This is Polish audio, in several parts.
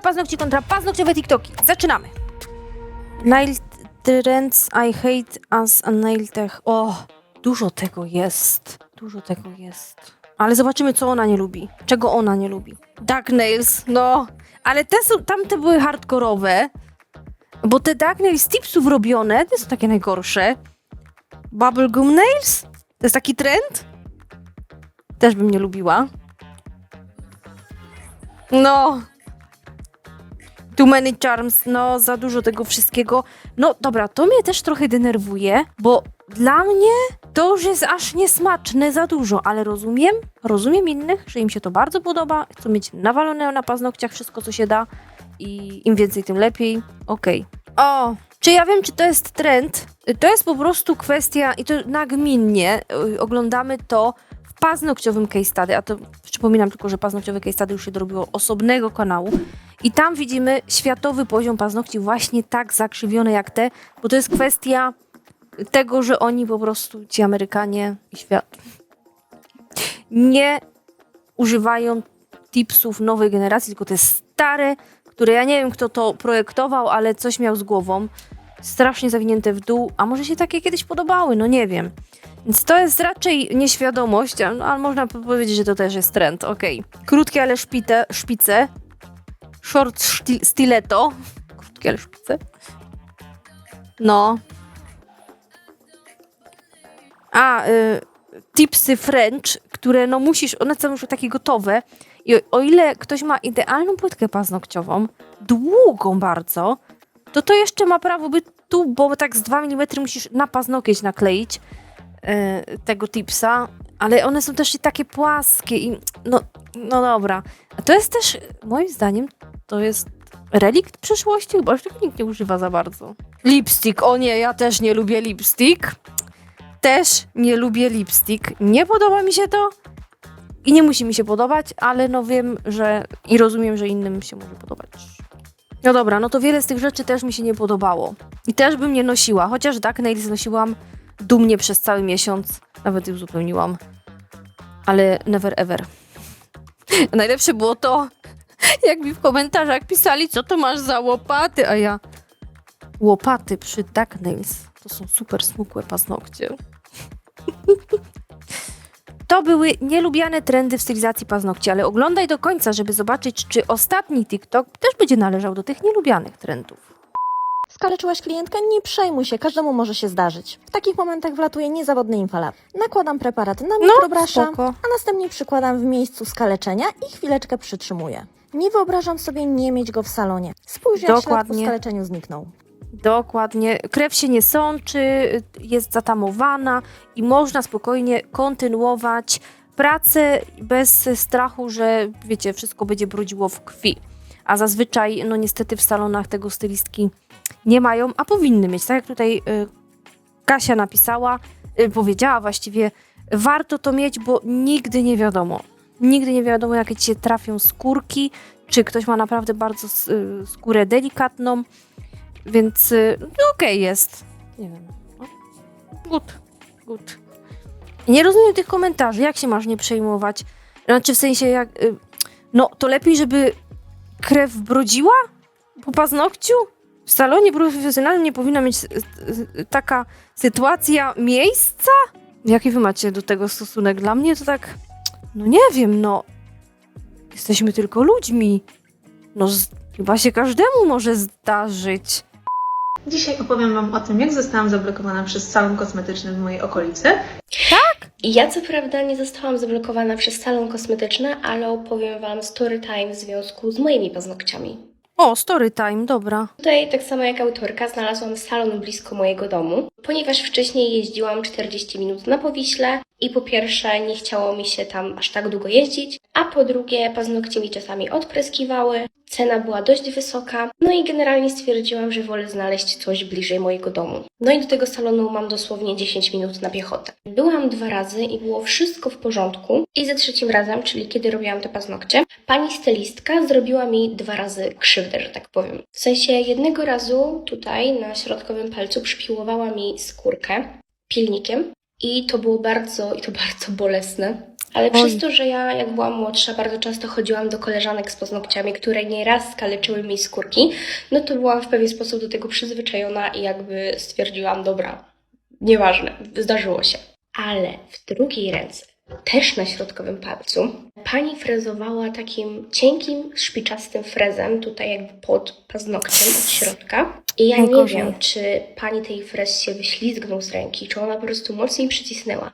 Stylistka paznokci kontra paznokciowe TikToki. Zaczynamy. Nail trends I hate as a nail tech. O, dużo tego jest. Dużo tego jest. Ale zobaczymy, co ona nie lubi. Czego ona nie lubi. Dark nails, no. Ale te są, tamte były hardkorowe. Bo te dark nails z tipsów robione, to są takie najgorsze. Bubblegum nails? To jest taki trend? Też bym nie lubiła. No. Too many charms, no za dużo tego wszystkiego. No dobra, to mnie też trochę denerwuje, bo dla mnie to już jest aż niesmaczne za dużo, ale rozumiem, rozumiem innych, że im się to bardzo podoba, chcą mieć nawalone na paznokciach wszystko, co się da i im więcej, tym lepiej. Okej. O, czy ja wiem, czy to jest trend? To jest po prostu kwestia, i to nagminnie y, oglądamy to w paznokciowym case study, a to przypominam tylko, że paznokciowe case study już się dorobiło osobnego kanału i tam widzimy światowy poziom paznokci właśnie tak zakrzywione jak te, bo to jest kwestia tego, że oni po prostu, ci Amerykanie i świat, nie używają tipsów nowej generacji, tylko te stare, które ja nie wiem, kto to projektował, ale coś miał z głową. Strasznie zawinięte w dół, a może się takie kiedyś podobały, no nie wiem. Więc to jest raczej nieświadomość, a- no, ale można powiedzieć, że to też jest trend, okej. Krótkie, ale szpite, szpice. Short stiletto. Krótkie, ale szpice. No. A, y, tipsy French, które no musisz, one są już takie gotowe. I o, o ile ktoś ma idealną płytkę paznokciową, długą bardzo, to to jeszcze ma prawo być tu, bo tak z 2 mm musisz na paznokieć nakleić y, tego tipsa, ale one są też i takie płaskie i no, no dobra. A to jest też, moim zdaniem, to jest relikt przyszłości, chyba już tego nikt nie używa za bardzo. Lipstick, o nie, ja też nie lubię lipstick. Też nie lubię lipstick. Nie podoba mi się to i nie musi mi się podobać, ale no wiem, że i rozumiem, że innym się może podobać. No dobra, no to wiele z tych rzeczy też mi się nie podobało. I też bym nie nosiła, chociaż Dark Nails nosiłam dumnie przez cały miesiąc. Nawet ich uzupełniłam. Ale never ever. Najlepsze było to, jak mi w komentarzach pisali, co to masz za łopaty, a ja... Łopaty przy Dark Nails to są super smukłe paznokcie. To były nielubiane trendy w stylizacji paznokci, ale oglądaj do końca, żeby zobaczyć, czy ostatni TikTok też będzie należał do tych nielubianych trendów. Skaleczyłaś klientkę? Nie przejmuj się, każdemu może się zdarzyć. W takich momentach wlatuje niezawodny infalab. Nakładam preparat na mikrobrasza, spoko. a następnie przykładam w miejscu skaleczenia i chwileczkę przytrzymuję. Nie wyobrażam sobie nie mieć go w salonie. Spójrz, jak ślad po skaleczeniu zniknął. Dokładnie. Krew się nie sączy, jest zatamowana i można spokojnie kontynuować pracę bez strachu, że wiecie, wszystko będzie brudziło w krwi. A zazwyczaj, no niestety w salonach tego stylistki nie mają, a powinny mieć. Tak jak tutaj y, Kasia napisała, y, powiedziała właściwie, warto to mieć, bo nigdy nie wiadomo. Nigdy nie wiadomo, jakie ci się trafią skórki, czy ktoś ma naprawdę bardzo y, skórę delikatną, więc no okej jest. Nie wiem. No. Good, good. Nie rozumiem tych komentarzy. Jak się masz nie przejmować? Znaczy w sensie jak... No to lepiej, żeby krew brodziła po paznokciu? W salonie profesjonalnym nie powinna mieć y, y, taka sytuacja miejsca? Jaki wy macie do tego stosunek? Dla mnie to tak... No nie wiem, no... Jesteśmy tylko ludźmi. No z, chyba się każdemu może zdarzyć. Dzisiaj opowiem Wam o tym, jak zostałam zablokowana przez salon kosmetyczny w mojej okolicy. Ja co prawda nie zostałam zablokowana przez salon kosmetyczny, ale opowiem Wam story time w związku z moimi paznokciami. O, story time, dobra. Tutaj, tak samo jak autorka, znalazłam salon blisko mojego domu, ponieważ wcześniej jeździłam 40 minut na Powiśle i po pierwsze nie chciało mi się tam aż tak długo jeździć, a po drugie paznokcie mi czasami odpryskiwały, cena była dość wysoka, no i generalnie stwierdziłam, że wolę znaleźć coś bliżej mojego domu. No i do tego salonu mam dosłownie 10 minut na piechotę. Byłam dwa razy i było wszystko w porządku i za trzecim razem, czyli kiedy robiłam te paznokcie, pani stylistka zrobiła mi dwa razy krzywdę, że tak powiem. W sensie jednego razu tutaj na środkowym palcu przypiłowała mi skórkę pilnikiem i to było bardzo, i to bardzo bolesne. Ale Oj. przez to, że ja jak byłam młodsza, bardzo często chodziłam do koleżanek z paznokciami, które nieraz skaleczyły mi skórki, no to byłam w pewien sposób do tego przyzwyczajona i jakby stwierdziłam, dobra, nieważne, zdarzyło się. Ale w drugiej ręce, też na środkowym palcu, pani frezowała takim cienkim, szpiczastym frezem, tutaj jakby pod paznokciem od środka. I ja nie wiem, czy pani tej frez się wyślizgnął z ręki, czy ona po prostu mocniej przycisnęła.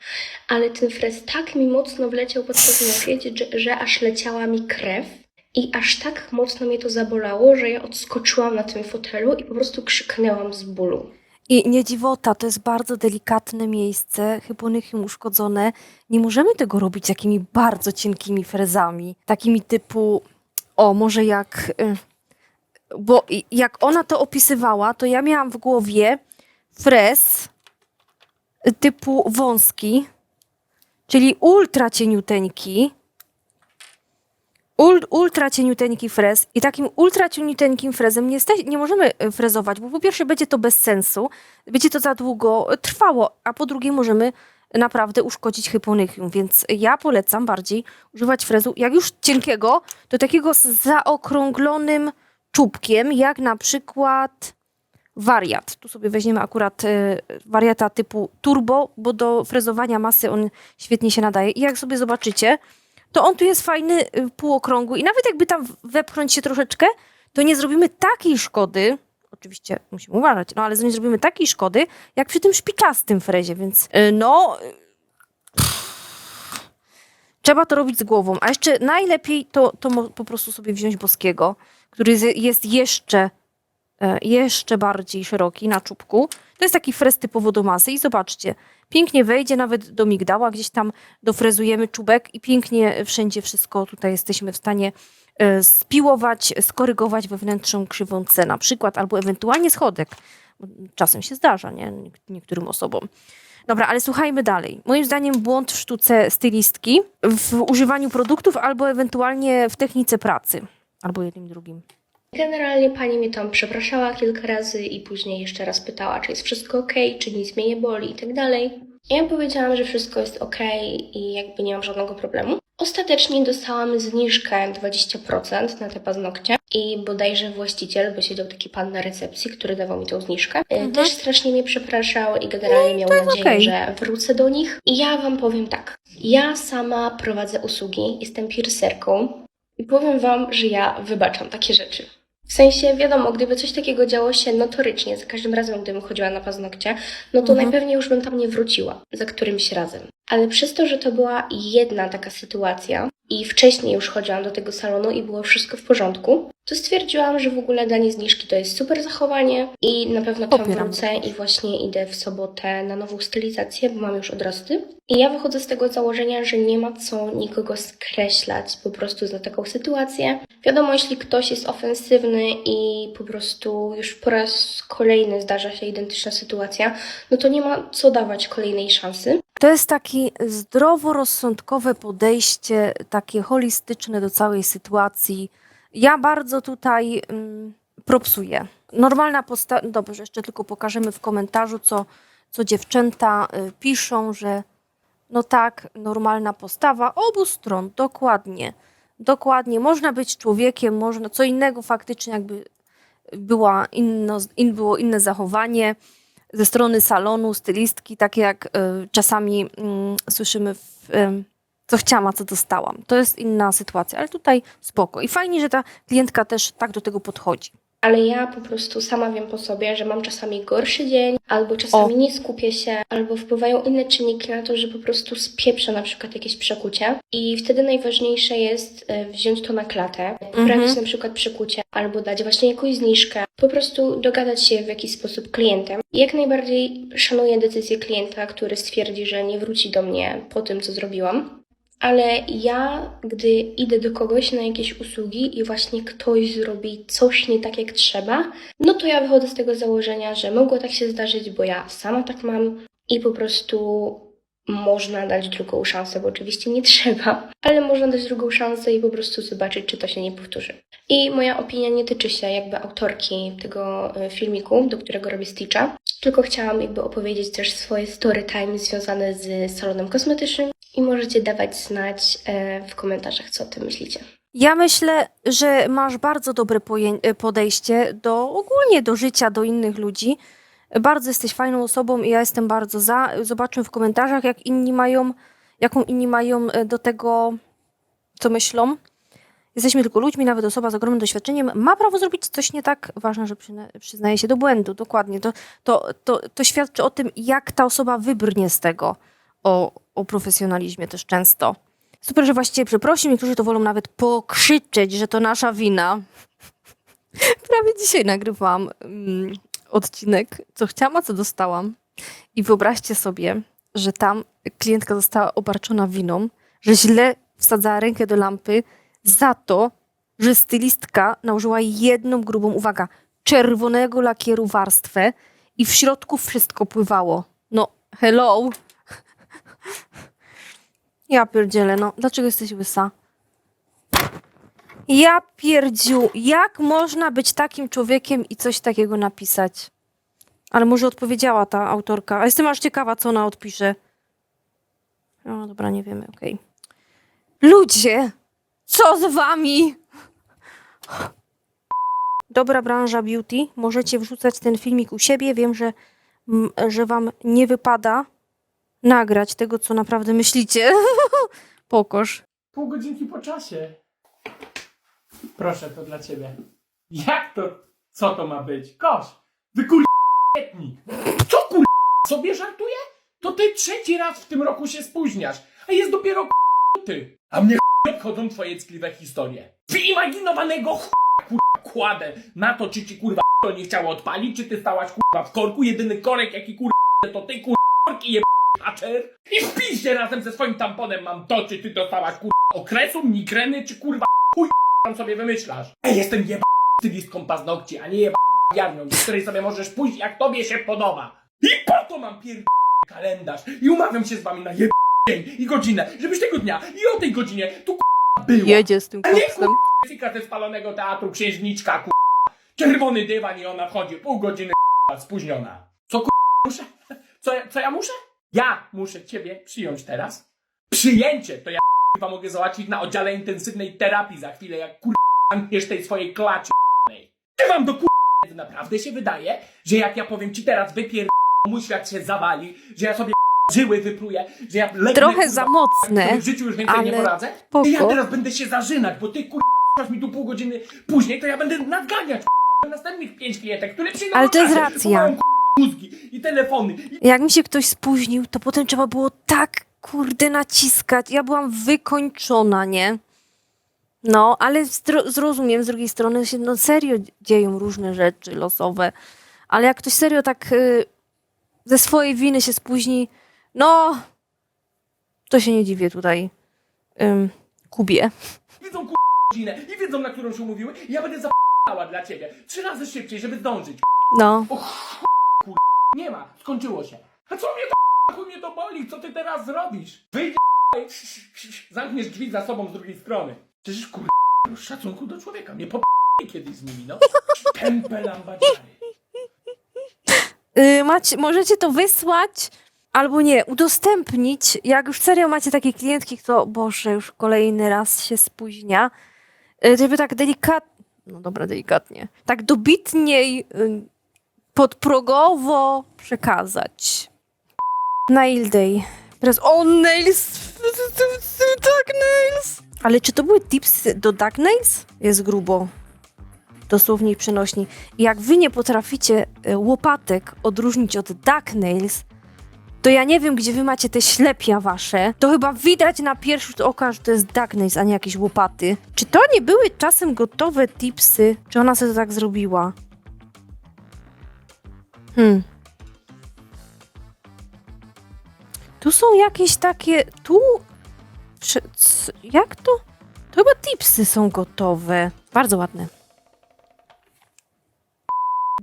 Ale ten frez tak mi mocno wleciał pod paznokieć, że, że aż leciała mi krew. I aż tak mocno mnie to zabolało, że ja odskoczyłam na tym fotelu i po prostu krzyknęłam z bólu. I nie dziwota, to jest bardzo delikatne miejsce, hyponychium uszkodzone. Nie możemy tego robić jakimi bardzo cienkimi frezami, takimi typu, o może jak, y, bo jak ona to opisywała, to ja miałam w głowie frez typu wąski, czyli ultra cieniuteńki, ul, ultra cieniuteńki frez i takim ultra cieniuteńkim frezem nie, jesteś, nie możemy e, frezować, bo po pierwsze będzie to bez sensu, będzie to za długo trwało, a po drugie możemy naprawdę uszkodzić hyponychium, więc ja polecam bardziej używać frezu, jak już cienkiego, to takiego z zaokrąglonym czubkiem, jak na przykład wariat. Tu sobie weźmiemy akurat e, wariata typu turbo, bo do frezowania masy on świetnie się nadaje. I jak sobie zobaczycie, to on tu jest fajny, y, półokrągły i nawet jakby tam wepchnąć się troszeczkę, to nie zrobimy takiej szkody, oczywiście musimy uważać, no ale nie zrobimy takiej szkody, jak przy tym szpiczastym frezie, więc y, no... y, Trzeba to robić z głową, a jeszcze najlepiej to, to po prostu sobie wziąć boskiego, który jest- jeszcze, jeszcze bardziej szeroki na czubku. To jest taki frez typowo do masy i zobaczcie, pięknie wejdzie nawet do migdała, gdzieś tam dofrezujemy czubek i pięknie wszędzie wszystko tutaj jesteśmy w stanie e, spiłować, skorygować wewnętrzną krzywą C na przykład, albo ewentualnie schodek. Czasem się zdarza, nie? Niek- Niektórym osobom. Dobra, ale słuchajmy dalej. Moim zdaniem błąd w sztuce stylistki, w używaniu produktów albo ewentualnie w technice pracy. Albo jednym drugim. Generalnie pani mnie tam przepraszała kilka razy i później jeszcze raz pytała, czy jest wszystko ok, czy nic mnie nie boli i tak dalej. Ja powiedziałam, że wszystko jest ok i jakby nie mam żadnego problemu. Ostatecznie dostałam zniżkę 20% na te paznokcie i bodajże właściciel, bo siedział taki pan na recepcji, który dawał mi tą zniżkę, mhm. też strasznie mnie przepraszał i generalnie miał jest nadzieję, okej. że wrócę do nich. I ja wam powiem tak, ja sama prowadzę usługi, jestem piercerką i powiem wam, że ja wybaczam takie rzeczy. W sensie, wiadomo, gdyby coś takiego działo się notorycznie, za każdym razem, gdybym chodziła na paznokcie, no to Mhm. najpewniej już bym tam nie wróciła za którymś razem. Ale przez to, że to była jedna taka sytuacja i wcześniej już chodziłam do tego salonu i było wszystko w porządku, to stwierdziłam, że w ogóle danie zniżki to jest super zachowanie i na pewno tam Popieram wrócę i właśnie idę w sobotę na nową stylizację, bo mam już odrosty. I ja wychodzę z tego założenia, że nie ma co nikogo skreślać po prostu za taką sytuację. Wiadomo, jeśli ktoś jest ofensywny i po prostu już po raz kolejny zdarza się identyczna sytuacja, no to nie ma co dawać kolejnej szansy. To jest takie zdroworozsądkowe podejście, takie holistyczne do całej sytuacji. Ja bardzo tutaj mm, propsuję. Normalna postawa. Dobrze, jeszcze tylko pokażemy w komentarzu, co, co dziewczęta y, piszą, że no tak, normalna postawa obu stron, dokładnie. Dokładnie. Można być człowiekiem, można. Co innego faktycznie, jakby była inno, in, było inne zachowanie ze strony salonu, stylistki, takie jak y, czasami mm, słyszymy w y, co chciałam, a co dostałam. To jest inna sytuacja, ale tutaj spoko. I fajnie, że ta klientka też tak do tego podchodzi. Ale ja po prostu sama wiem po sobie, że mam czasami gorszy dzień, albo czasami O. nie skupię się, albo wpływają inne czynniki na to, że po prostu spieprzę na przykład jakieś przekucie. I wtedy najważniejsze jest e, wziąć to na klatę, poprawić Mhm. na przykład przekucie, albo dać właśnie jakąś zniżkę. Po prostu dogadać się w jakiś sposób klientem. Jak najbardziej szanuję decyzję klienta, który stwierdzi, że nie wróci do mnie po tym, co zrobiłam. Ale ja, gdy idę do kogoś na jakieś usługi i właśnie ktoś zrobi coś nie tak jak trzeba, no to ja wychodzę z tego założenia, że mogło tak się zdarzyć, bo ja sama tak mam i po prostu można dać drugą szansę, bo oczywiście nie trzeba, ale można dać drugą szansę i po prostu zobaczyć, czy to się nie powtórzy. I moja opinia nie tyczy się jakby autorki tego e, filmiku, do którego robię Stitcha, tylko chciałam jakby opowiedzieć też swoje story time związane z salonem kosmetycznym I możecie dawać znać e, w komentarzach, co o tym myślicie. Ja myślę, że masz bardzo dobre e, podejście do ogólnie do życia, do innych ludzi. Bardzo jesteś fajną osobą i ja jestem bardzo za. Zobaczmy w komentarzach, jak inni mają, jaką inni mają e, do tego, co myślą. Jesteśmy tylko ludźmi, nawet osoba z ogromnym doświadczeniem ma prawo zrobić coś nie tak. Ważne, że przyznaje się do błędu. Dokładnie. To, to, to, to świadczy o tym, jak ta osoba wybrnie z tego. O, o profesjonalizmie też często. Super, że właściwie przeprosił. Niektórzy to wolą nawet pokrzyczeć, że to nasza wina. Prawie dzisiaj nagrywałam mm, odcinek, co chciałam, a co dostałam. I wyobraźcie sobie, że tam klientka została obarczona winą, że źle wsadzała rękę do lampy za to, że stylistka nałożyła jedną grubą, uwaga, czerwonego lakieru warstwę i w środku wszystko pływało. No, hello. Ja pierdzielę, no. Dlaczego jesteś łysa? Ja pierdziu, jak można być takim człowiekiem i coś takiego napisać? Ale może odpowiedziała ta autorka. A jestem aż ciekawa, co ona odpisze. No dobra, nie wiemy, okej. Ludzie, co z wami? Dobra branża beauty, możecie wrzucać ten filmik u siebie. Wiem, że, m, że wam nie wypada nagrać tego, co naprawdę myślicie. Pokoż. Pół godzinki po czasie. Proszę, to dla ciebie. Jak to? Co to ma być? Kosz! Wy kur... Co kur... Sobie żartuje? To ty trzeci raz w tym roku się spóźniasz, a jest dopiero ty. A mnie obchodzą twoje ckliwe historie. Wyimaginowanego kurwa kładę na to, czy ci kurwa to nie chciało odpalić, czy ty stałaś kurwa w korku. Jedyny korek, jaki kurwa to ty kurwa korki je Hatcher i w piździe razem ze swoim tamponem mam to, czy ty dostałaś kurwa okresu, migreny, czy kurwa chuj tam sobie wymyślasz. Ej, jestem jeba stylistką paznokci, a nie jeba jarnią, do której sobie możesz pójść jak tobie się podoba. I po to mam pier... kalendarz i umawiam się z wami na jeb... dzień i godzinę, żebyś tego dnia i o tej godzinie tu była. Jedzie z tym A nie koksem. Jessica ze spalonego teatru Księżniczka kurwa. Czerwony dywan i ona wchodzi pół godziny spóźniona. Co kurwa muszę? Co, ja- co ja muszę? Ja muszę ciebie przyjąć teraz. Przyjęcie to ja chyba mogę załatwić na oddziale intensywnej terapii za chwilę, jak kurwa zamkniesz tej swojej klaczy. Czy wam do kurwa naprawdę się wydaje, że jak ja powiem ci teraz wypier... mój świat się zawali, że ja sobie żyły wypluję, że ja legnę, Trochę kurwa, za mocne. w życiu już więcej nie ale poradzę? spoko. I ja teraz będę się zażynać, bo ty kurwa mi tu pół godziny później, to ja będę nadganiać kurwa, następnych pięć klientek, które przyjdą Ale to jest racja. mają, kurwa, mózgi i telefony. I Jak mi się ktoś spóźnił, to potem trzeba było tak, kurde, naciskać. Ja byłam wykończona, nie? No, ale zrozumiem z drugiej strony, się no serio dzieją różne rzeczy losowe. Ale jak ktoś serio tak y, ze swojej winy się spóźni, no, to się nie dziwię tutaj ym, Kubie. kurwa godzinę i wiedzą na którą się umówiły i ja będę zapała dla ciebie. Trzy razy szybciej, żeby zdążyć. No, Nie ma, skończyło się. A co mnie to mnie to boli, co ty teraz zrobisz? Wyjdź zamkniesz drzwi za sobą z drugiej strony. Przecież kurwa szacunku do człowieka, mnie po kiedyś z nimi, no. Tępe lambadziary. Y, macie, możecie to wysłać albo nie, udostępnić. Jak już serio macie takie klientki, kto, Boże, już kolejny raz się spóźnia, y, żeby tak delikatnie, no dobra, delikatnie, tak dobitniej, y, podprogowo przekazać. Nail Day. Teraz, o, nails! Tak, nails! Ale czy to były tipsy do Duck Nails? Jest grubo dosłownie i przenośni. Jak wy nie potraficie e, łopatek odróżnić od duck nails, to ja nie wiem, gdzie wy macie te ślepia wasze. To chyba widać na pierwszy rzut oka, że to jest duck nails, a nie jakieś łopaty. Czy to nie były czasem gotowe tipsy? Czy ona sobie to tak zrobiła? Hmm. Tu są jakieś takie... Tu... Czy, jak to? To chyba tipsy są gotowe. Bardzo ładne.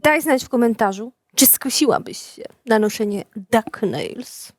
Daj znać w komentarzu, czy skusiłabyś się na noszenie duck nails.